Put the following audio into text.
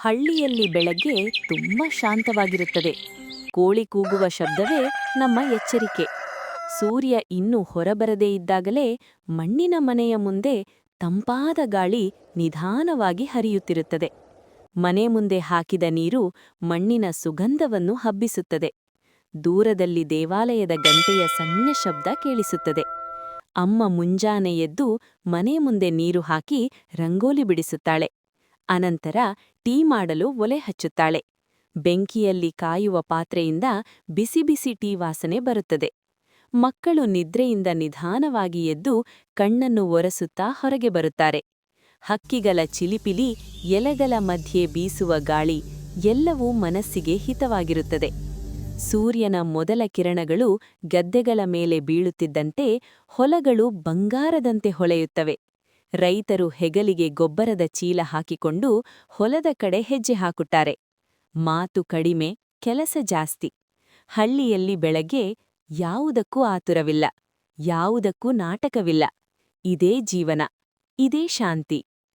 ಹಳ್ಳಿಯಲ್ಲಿ ಬೆಳಗ್ಗೆ ತುಂಬಾ ಶಾಂತವಾಗಿರುತ್ತದೆ. ಕೋಳಿ ಕೂಗುವ ಶಬ್ದವೇ ನಮ್ಮ ಎಚ್ಚರಿಕೆ. ಸೂರ್ಯ ಇನ್ನೂ ಹೊರಬರದೇ ಇದ್ದಾಗಲೇ ಮಣ್ಣಿನ ಮನೆಯ ಮುಂದೆ ತಂಪಾದ ಗಾಳಿ ನಿಧಾನವಾಗಿ ಹರಿಯುತ್ತಿರುತ್ತದೆ. ಮನೆ ಮುಂದೆ ಹಾಕಿದ ನೀರು ಮಣ್ಣಿನ ಸುಗಂಧವನ್ನು ಹಬ್ಬಿಸುತ್ತದೆ. ದೂರದಲ್ಲಿ ದೇವಾಲಯದ ಗಂಟೆಯ ಸಣ್ಣ ಶಬ್ದ ಕೇಳಿಸುತ್ತದೆ. ಅಮ್ಮ ಮುಂಜಾನೆ ಎದ್ದು ಮನೆ ಮುಂದೆ ನೀರು ಹಾಕಿ ರಂಗೋಲಿ ಬಿಡಿಸುತ್ತಾಳೆ. ಅನಂತರ ಟೀ ಮಾಡಲು ಒಲೆ ಹಚ್ಚುತ್ತಾಳೆ. ಬೆಂಕಿಯಲ್ಲಿ ಕಾಯುವ ಪಾತ್ರೆಯಿಂದ ಬಿಸಿ ಬಿಸಿ ಟೀ ವಾಸನೆ ಬರುತ್ತದೆ. ಮಕ್ಕಳು ನಿದ್ರೆಯಿಂದ ನಿಧಾನವಾಗಿ ಎದ್ದು ಕಣ್ಣನ್ನು ಒರೆಸುತ್ತಾ ಹೊರಗೆ ಬರುತ್ತಾರೆ. ಹಕ್ಕಿಗಳ ಚಿಲಿಪಿಲಿ ಎಲೆಗಳ ಮಧ್ಯೆ ಬೀಸುವ ಗಾಳಿ ಎಲ್ಲವೂ ಮನಸ್ಸಿಗೆ ಹಿತವಾಗಿರುತ್ತದೆ. ಸೂರ್ಯನ ಮೊದಲ ಕಿರಣಗಳು ಗದ್ದೆಗಳ ಮೇಲೆ ಬೀಳುತ್ತಿದ್ದಂತೆ ಹೊಲಗಳು ಬಂಗಾರದಂತೆ ಹೊಳೆಯುತ್ತವೆ. ರೈತರು ಹೆಗಲಿಗೆ ಗೊಬ್ಬರದ ಚೀಲ ಹಾಕಿಕೊಂಡು ಹೊಲದ ಕಡೆ ಹೆಜ್ಜೆ ಹಾಕುತ್ತಾರೆ. ಮಾತು ಕಡಿಮೆ, ಕೆಲಸ ಜಾಸ್ತಿ. ಹಳ್ಳಿಯಲ್ಲಿ ಬೆಳಗ್ಗೆ ಯಾವುದಕ್ಕೂ ಆತುರವಿಲ್ಲ, ಯಾವುದಕ್ಕೂ ನಾಟಕವಿಲ್ಲ. ಇದೇ ಜೀವನ, ಇದೇ ಶಾಂತಿ.